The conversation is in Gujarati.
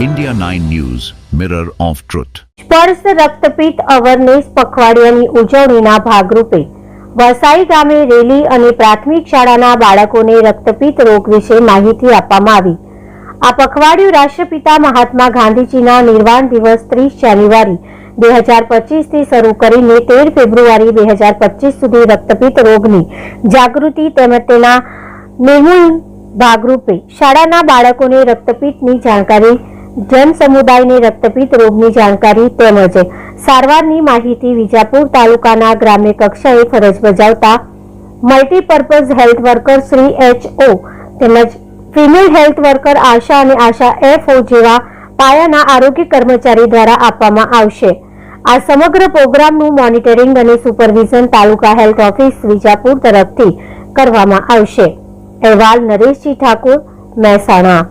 India 9 News, Mirror of Truth. સ્પર્શ રક્તપિત્ત અવરનેસ પખવાડિયાની ઉજવણીના ભાગરૂપે વસાઈ ગામે રેલી અને પ્રાથમિક શાળાના બાળકોને રક્તપિત્ત રોગ વિશે માહિતી આપવામાં આવી આ પખવાડિયું રાષ્ટ્રપિતા મહાત્મા ગાંધીજીના નિર્વાણ દિવસ ત્રીસ જાન્યુઆરી બે હજાર પચીસથી શરૂ કરીને તેર ફેબ્રુઆરી બે હજાર પચીસ સુધી રક્તપિત્ત રોગની જાગૃતિ તેમજ તેના નિર્મૂલ ભાગરૂપે શાળાના બાળકોને રક્તપિત્તની જાણકારી જન સમુદાયને રક્તપિત્ત રોગની જાણકારી તેમજ સારવારની માહિતી વિજાપુર તાલુકાના ગ્રામ્ય કક્ષાએ ફરજ બજાવતા multipurpose health worker Shri H O તેમજ ફિમેલ હેલ્થ વર્કર આશા અને આશા એફઓ જેવા પાયાના આરોગ્ય કર્મચારી દ્વારા આપવામાં આવશે. આ સમગ્ર પ્રોગ્રામનું મોનિટરિંગ અને supervision taluka health office Vijapur તરફથી કરવામાં આવશે. અહેવાલ નરેશજી ઠાકોર, મહેસાણા.